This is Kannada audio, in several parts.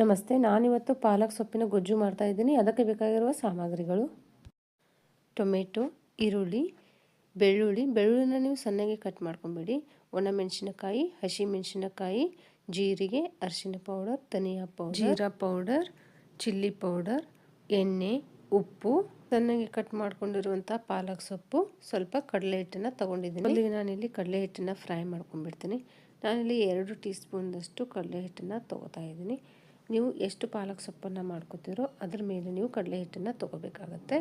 ನಮಸ್ತೆ ನಾನಿವತ್ತು ಪಾಲಕ್ ಸೊಪ್ಪಿನ ಗೊಜ್ಜು ಮಾಡ್ತಾ ಇದ್ದೀನಿ. ಅದಕ್ಕೆ ಬೇಕಾಗಿರುವ ಸಾಮಗ್ರಿಗಳು. ಟೊಮೆಟೊ ಈರುಳ್ಳಿ ಬೆಳ್ಳುಳ್ಳಿ. ಬೆಳ್ಳುಳ್ಳಿನ ನೀವು ಸಣ್ಣಗೆ ಕಟ್ ಮಾಡ್ಕೊಂಬೇಡಿ. ಒಣಮೆಣಸಿನಕಾಯಿ ಹಸಿಮೆಣಸಿನಕಾಯಿ ಜೀರಿಗೆ ಅರಿಶಿನ ಪೌಡರ್ ಧನಿಯಾ ಪೌಡರ್ ಜೀರಾ ಪೌಡರ್ ಚಿಲ್ಲಿ ಪೌಡರ್ ಎಣ್ಣೆ ಉಪ್ಪು. ಸಣ್ಣಗೆ ಕಟ್ ಮಾಡ್ಕೊಂಡಿರುವಂಥ ಪಾಲಕ್ ಸೊಪ್ಪು ಸ್ವಲ್ಪ ಕಡಲೆ ಹಿಟ್ಟನ್ನು ತೊಗೊಂಡಿದ್ದೀನಿ. ಅಲ್ಲಿಗೆ ನಾನಿಲ್ಲಿ ಕಡಲೆ ಹಿಟ್ಟನ್ನು ಫ್ರೈ ಮಾಡ್ಕೊಂಡ್ಬಿಡ್ತೀನಿ ನಾನಿಲ್ಲಿ ಎರಡು ಟೀ ಸ್ಪೂನ್ದಷ್ಟು ಕಡಲೆ ಹಿಟ್ಟನ್ನು ತೊಗೋತಾ ಇದ್ದೀನಿ. ನೀವು ಎಷ್ಟು ಪಾಲಕ್ ಸೊಪ್ಪನ್ನು ಮಾಡ್ಕೋತೀರೋ ಅದ್ರ ಮೇಲೆ ನೀವು ಕಡಲೆ ಹಿಟ್ಟನ್ನು ತೊಗೋಬೇಕಾಗತ್ತೆ.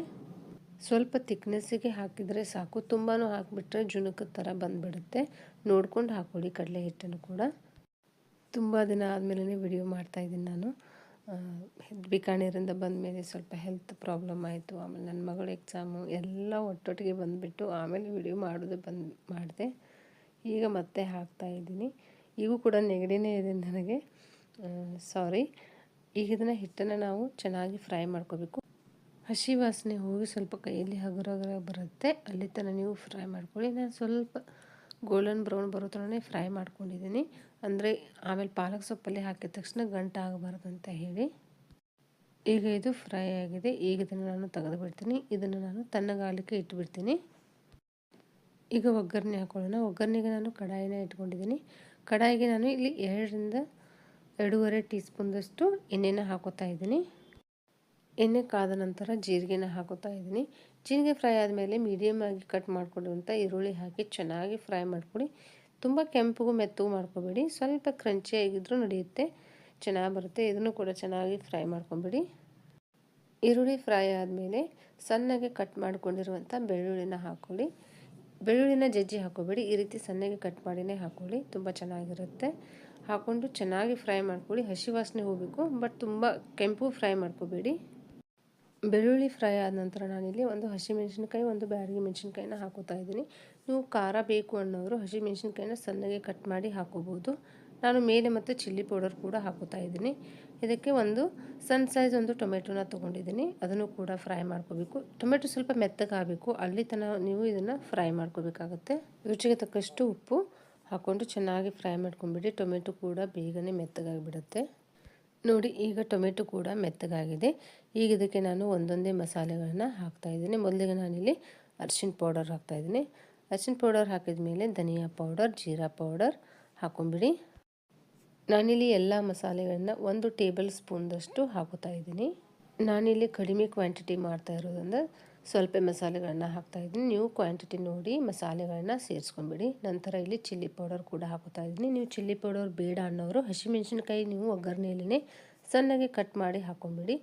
ಸ್ವಲ್ಪ ತಿಕ್ನೆಸ್ಸಿಗೆ ಹಾಕಿದರೆ ಸಾಕು. ತುಂಬಾ ಹಾಕಿಬಿಟ್ರೆ ಜುಣುಕದ ಥರ ಬಂದುಬಿಡುತ್ತೆ. ನೋಡ್ಕೊಂಡು ಹಾಕೊಳ್ಳಿ ಕಡಲೆ ಹಿಟ್ಟನ್ನು ಕೂಡ. ತುಂಬ ದಿನ ಆದಮೇಲೆ ವಿಡಿಯೋ ಮಾಡ್ತಾಯಿದ್ದೀನಿ ನಾನು. ಬಿಕಾಣಿಯರಿಂದ ಬಂದ ಮೇಲೆ ಸ್ವಲ್ಪ ಹೆಲ್ತ್ ಪ್ರಾಬ್ಲಮ್ ಆಯಿತು. ಆಮೇಲೆ ನನ್ನ ಮಗಳ ಎಕ್ಸಾಮು ಎಲ್ಲ ಒಟ್ಟೊಟ್ಟಿಗೆ ಬಂದುಬಿಟ್ಟು ಆಮೇಲೆ ವಿಡಿಯೋ ಮಾಡೋದು ಬಂದು, ಮಾಡಿದೆ. ಈಗ ಮತ್ತೆ ಹಾಕ್ತಾಯಿದ್ದೀನಿ ಈಗೂ ಕೂಡ ನೆಗಡಿನೇ ಇದೆ ನನಗೆ. ಸಾರಿ ಈಗ ಇದನ್ನು ಹಿಟ್ಟನ್ನು ನಾವು ಚೆನ್ನಾಗಿ ಫ್ರೈ ಮಾಡ್ಕೋಬೇಕು. ಹಸಿ ವಾಸನೆ ಹೋಗಿ ಸ್ವಲ್ಪ ಕೈಯಲ್ಲಿ ಹಗುರ ಹಗುರ ಬರುತ್ತೆ. ಅಲ್ಲಿ ತನಕ ನೀವು ಫ್ರೈ ಮಾಡ್ಕೊಳ್ಳಿ. ನಾನು ಸ್ವಲ್ಪ ಗೋಲ್ಡನ್ ಬ್ರೌನ್ ಬರೋ ಥರನೇ ಫ್ರೈ ಮಾಡ್ಕೊಂಡಿದ್ದೀನಿ. ಅಂದರೆ ಆಮೇಲೆ ಪಾಲಕ್ ಸೊಪ್ಪಲ್ಲಿ ಹಾಕಿದ ತಕ್ಷಣ ಗಂಟ ಆಗಬಾರ್ದು ಅಂತ ಹೇಳಿ. ಈಗ ಇದು ಫ್ರೈ ಆಗಿದೆ. ಈಗ ಇದನ್ನು ನಾನು ತೆಗೆದು ಬಿಡ್ತೀನಿ ಇದನ್ನು ನಾನು ತಣ್ಣಗಾಲಕ್ಕೆ ಇಟ್ಬಿಡ್ತೀನಿ. ಈಗ ಒಗ್ಗರಣೆ ಹಾಕೊಳ್ಳೋಣ. ಒಗ್ಗರಣೆಗೆ ನಾನು ಕಡಾಯಿನ ಇಟ್ಕೊಂಡಿದ್ದೀನಿ. ಕಡಾಯಿಗೆ ನಾನು ಇಲ್ಲಿ ಎರಡರಿಂದ ಎರಡೂವರೆ ಟೀ ಸ್ಪೂನ್ದಷ್ಟು ಎಣ್ಣೆನ ಹಾಕೋತಾ ಇದ್ದೀನಿ. ಎಣ್ಣೆ ಕಾದ ನಂತರ ಜೀರಿಗೆನ ಹಾಕೋತಾ ಇದ್ದೀನಿ. ಜೀರಿಗೆ ಫ್ರೈ ಆದಮೇಲೆ ಮೀಡಿಯಮ್ ಆಗಿ ಕಟ್ ಮಾಡ್ಕೊಂಡಿರುವಂಥ ಈರುಳ್ಳಿ ಹಾಕಿ ಚೆನ್ನಾಗಿ ಫ್ರೈ ಮಾಡಿಕೊಡಿ ತುಂಬ ಕೆಂಪಗೂ ಮೆತ್ತಗೂ ಮಾಡ್ಕೊಬೇಡಿ. ಸ್ವಲ್ಪ ಕ್ರಂಚಿಯಾಗಿದ್ದರೂ ನಡೆಯುತ್ತೆ. ಚೆನ್ನಾಗಿ ಬರುತ್ತೆ. ಇದನ್ನು ಕೂಡ ಚೆನ್ನಾಗಿ ಫ್ರೈ ಮಾಡ್ಕೊಬೇಡಿ. ಈರುಳ್ಳಿ ಫ್ರೈ ಆದಮೇಲೆ ಸಣ್ಣಗೆ ಕಟ್ ಮಾಡಿಕೊಂಡಿರುವಂಥ ಬೆಳ್ಳುಳ್ಳಿನ ಹಾಕ್ಕೊಳ್ಳಿ. ಬೆಳ್ಳುಳ್ಳಿನ ಜಜ್ಜಿ ಹಾಕೋಬೇಡಿ ಈ ರೀತಿ ಸಣ್ಣಗೆ ಕಟ್ ಮಾಡಿನೇ ಹಾಕ್ಕೊಳ್ಳಿ. ತುಂಬ ಚೆನ್ನಾಗಿರುತ್ತೆ. ಹಾಕ್ಕೊಂಡು ಚೆನ್ನಾಗಿ ಫ್ರೈ ಮಾಡ್ಕೊಳ್ಳಿ. ಹಸಿ ವಾಸನೆ ಹೋಗಬೇಕು, ಬಟ್ ತುಂಬ ಕೆಂಪು ಫ್ರೈ ಮಾಡ್ಕೋಬೇಡಿ. ಬೆಳ್ಳುಳ್ಳಿ ಫ್ರೈ ಆದ ನಂತರ ನಾನಿಲ್ಲಿ ಒಂದು ಹಸಿ ಮೆಣಸಿನ್ಕಾಯಿ, ಒಂದು ಬ್ಯಾಡಗಿ ಮೆಣಸಿನ್ಕಾಯಿನ ಹಾಕೋತಾ ಇದ್ದೀನಿ. ನೀವು ಖಾರ ಬೇಕು ಅನ್ನೋರು ಹಸಿ ಮೆಣಸಿನ್ಕಾಯಿನ ಸಣ್ಣಗೆ ಕಟ್ ಮಾಡಿ ಹಾಕೋಬೋದು. ನಾನು ಮೇಲೆ ಮತ್ತು ಚಿಲ್ಲಿ ಪೌಡರ್ ಕೂಡ ಹಾಕೋತಾ ಇದ್ದೀನಿ. ಇದಕ್ಕೆ ಒಂದು ಸಣ್ಣ ಸೈಜ್ ಒಂದು ಟೊಮೆಟೊನ ತೊಗೊಂಡಿದ್ದೀನಿ. ಅದನ್ನು ಕೂಡ ಫ್ರೈ ಮಾಡ್ಕೋಬೇಕು. ಟೊಮೆಟೊ ಸ್ವಲ್ಪ ಮೆತ್ತಗಾಗಬೇಕು. ಅಲ್ಲಿ ತನಕ ನೀವು ಇದನ್ನು ಫ್ರೈ ಮಾಡ್ಕೋಬೇಕಾಗುತ್ತೆ. ರುಚಿಗೆ ತಕ್ಕಷ್ಟು ಉಪ್ಪು. ಹಾಕ್ಕೊಂಡು ಚೆನ್ನಾಗಿ ಫ್ರೈ ಮಾಡ್ಕೊಂಬಿಡಿ. ಟೊಮೆಟೊ ಕೂಡ ಬೇಗನೆ ಮೆತ್ತಗಾಗಿಬಿಡುತ್ತೆ. ನೋಡಿ, ಈಗ ಟೊಮೆಟೊ ಕೂಡ ಮೆತ್ತಗಾಗಿದೆ. ಈಗ ಇದಕ್ಕೆ ನಾನು ಒಂದೊಂದೇ ಮಸಾಲೆಗಳನ್ನು ಹಾಕ್ತಾಯಿದ್ದೀನಿ ಮೊದಲಿಗೆ ನಾನಿಲ್ಲಿ ಅರ್ಶಿನ ಪೌಡರ್ ಹಾಕ್ತಾಯಿದ್ದೀನಿ ಅರ್ಶಿನ ಪೌಡರ್ ಹಾಕಿದ ಮೇಲೆ ಧನಿಯಾ ಪೌಡರ್, ಜೀರಾ ಪೌಡರ್ ಹಾಕ್ಕೊಂಡ್ಬಿಡಿ ನಾನಿಲ್ಲಿ ಎಲ್ಲ ಮಸಾಲೆಗಳನ್ನ ಒಂದು ಟೇಬಲ್ ಸ್ಪೂನ್ದಷ್ಟು ಹಾಕುತ್ತಾ ಇದ್ದೀನಿ. ನಾನಿಲ್ಲಿ ಕಡಿಮೆ ಕ್ವಾಂಟಿಟಿ ಮಾಡ್ತಾ ಇರೋದ್ರಿಂದ ಸ್ವಲ್ಪ ಮಸಾಲೆಗಳನ್ನ ಹಾಕ್ತಾಯಿದ್ದೀನಿ ನೀವು ಕ್ವಾಂಟಿಟಿ ನೋಡಿ ಮಸಾಲೆಗಳನ್ನ ಸೇರಿಸ್ಕೊಂಡ್ಬಿಡಿ ನಂತರ ಇಲ್ಲಿ ಚಿಲ್ಲಿ ಪೌಡರ್ ಕೂಡ ಹಾಕೋತಾ ಇದ್ದೀನಿ. ನೀವು ಚಿಲ್ಲಿ ಪೌಡರ್ ಬೇಡ ಅನ್ನೋರು ಹಸಿಮೆಣ್ಸಿನ್ಕಾಯಿ ನೀವು ಒಗ್ಗರಣೆಯಲ್ಲೇ ಸಣ್ಣಗೆ ಕಟ್ ಮಾಡಿ ಹಾಕೊಂಡ್ಬಿಡಿ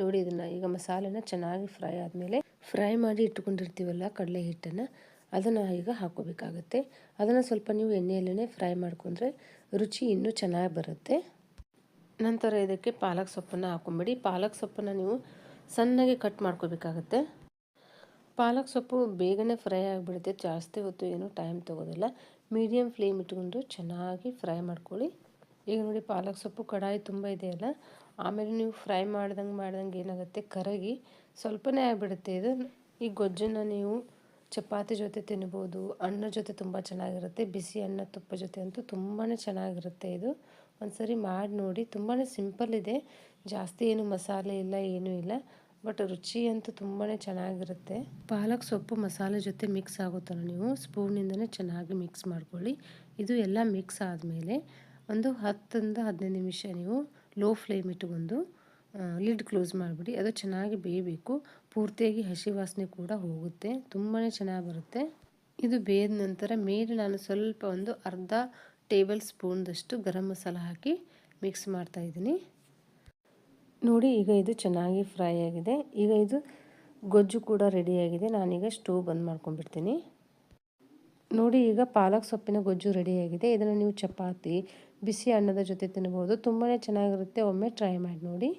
ನೋಡಿ ಇದನ್ನು ಈಗ ಮಸಾಲೆನ ಚೆನ್ನಾಗಿ ಫ್ರೈ ಆದಮೇಲೆ ಫ್ರೈ ಮಾಡಿ ಇಟ್ಕೊಂಡಿರ್ತೀವಲ್ಲ ಕಡಲೆ ಹಿಟ್ಟನ್ನು, ಅದನ್ನು ಈಗ ಹಾಕೋಬೇಕಾಗತ್ತೆ. ಅದನ್ನು ಸ್ವಲ್ಪ ನೀವು ಎಣ್ಣೆಯಲ್ಲೇ ಫ್ರೈ ಮಾಡ್ಕೊಂಡ್ರೆ ರುಚಿ ಇನ್ನೂ ಚೆನ್ನಾಗಿ ಬರುತ್ತೆ. ನಂತರ ಇದಕ್ಕೆ ಪಾಲಕ್ ಸೊಪ್ಪನ್ನು ಹಾಕೊಂಬಿಡಿ. ಪಾಲಕ್ ಸೊಪ್ಪನ್ನು ನೀವು ಸಣ್ಣಗೆ ಕಟ್ ಮಾಡ್ಕೋಬೇಕಾಗತ್ತೆ. ಪಾಲಕ್ ಸೊಪ್ಪು ಬೇಗನೆ ಫ್ರೈ ಆಗಿಬಿಡುತ್ತೆ. ಜಾಸ್ತಿ ಹೊತ್ತು ಏನು ಟೈಮ್ ತೊಗೋದಿಲ್ಲ. ಮೀಡಿಯಮ್ ಫ್ಲೇಮ್ ಇಟ್ಕೊಂಡು ಚೆನ್ನಾಗಿ ಫ್ರೈ ಮಾಡ್ಕೊಳ್ಳಿ. ಈಗ ನೋಡಿ ಪಾಲಕ್ ಸೊಪ್ಪು ಕಡಾಯಿ ತುಂಬ ಇದೆಯಲ್ಲ ಆಮೇಲೆ ನೀವು ಫ್ರೈ ಮಾಡ್ದಂಗೆ ಮಾಡ್ದಂಗೆ ಏನಾಗುತ್ತೆ? ಕರಗಿ ಸ್ವಲ್ಪನೇ ಆಗಿಬಿಡುತ್ತೆ ಇದು. ಈ ಗೊಜ್ಜನ್ನು ನೀವು ಚಪಾತಿ ಜೊತೆ ತಿನ್ಬೋದು, ಅನ್ನ ಜೊತೆ ತುಂಬ ಚೆನ್ನಾಗಿರುತ್ತೆ, ಬಿಸಿ ಅನ್ನ ತುಪ್ಪ ಜೊತೆ ಅಂತೂ ತುಂಬಾ ಚೆನ್ನಾಗಿರುತ್ತೆ ಇದು. ಒಂದು ಸರಿ ಮಾಡಿ ನೋಡಿ. ತುಂಬಾ ಸಿಂಪಲ್ ಇದೆ. ಜಾಸ್ತಿ ಏನು ಮಸಾಲೆ ಇಲ್ಲ, ಏನೂ ಇಲ್ಲ. ಬಟ್ ರುಚಿ ಅಂತೂ ತುಂಬಾ ಚೆನ್ನಾಗಿರುತ್ತೆ. ಪಾಲಕ್ ಸೊಪ್ಪು ಮಸಾಲೆ ಜೊತೆ ಮಿಕ್ಸ್ ಆಗುತ್ತಲ್ಲ ನೀವು? ಸ್ಪೂನಿಂದನೇ ಚೆನ್ನಾಗಿ ಮಿಕ್ಸ್ ಮಾಡ್ಕೊಳ್ಳಿ. ಇದು ಎಲ್ಲ ಮಿಕ್ಸ್ ಆದಮೇಲೆ ಒಂದು ಹತ್ತರಿಂದ ಹದಿನೈದು ನಿಮಿಷ ನೀವು ಲೋ ಫ್ಲೇಮ್ ಇಟ್ಟುಕೊಂಡು ಲಿಡ್ ಕ್ಲೋಸ್ ಮಾಡಿಬಿಡಿ. ಅದು ಚೆನ್ನಾಗಿ ಬೇಯಬೇಕು. ಪೂರ್ತಿಯಾಗಿ ಹಸಿ ವಾಸನೆ ಕೂಡ ಹೋಗುತ್ತೆ. ತುಂಬಾ ಚೆನ್ನಾಗಿ ಬರುತ್ತೆ. ಇದು ಬೇಯ್ದ ನಂತರ ಮೇಲೆ ನಾನು ಸ್ವಲ್ಪ ಒಂದು ಅರ್ಧ ಟೇಬಲ್ ಸ್ಪೂನ್ದಷ್ಟು ಗರಂ ಮಸಾಲ ಹಾಕಿ ಮಿಕ್ಸ್ ಮಾಡ್ತಾಯಿದ್ದೀನಿ ನೋಡಿ, ಈಗ ಇದು ಚೆನ್ನಾಗಿ ಫ್ರೈ ಆಗಿದೆ. ಈಗ ಇದು ಗೊಜ್ಜು ಕೂಡ ರೆಡಿಯಾಗಿದೆ ನಾನೀಗ ಸ್ಟೋವ್ ಬಂದ್ ಮಾಡ್ಕೊಂಡ್ಬಿಡ್ತೀನಿ. ನೋಡಿ, ಈಗ ಪಾಲಕ್ ಸೊಪ್ಪಿನ ಗೊಜ್ಜು ರೆಡಿಯಾಗಿದೆ ಇದನ್ನು ನೀವು ಚಪಾತಿ, ಬಿಸಿ ಅನ್ನದ ಜೊತೆ ತಿನ್ಬೋದು. ತುಂಬಾ ಚೆನ್ನಾಗಿರುತ್ತೆ. ಒಮ್ಮೆ ಟ್ರೈ ಮಾಡಿ ನೋಡಿ.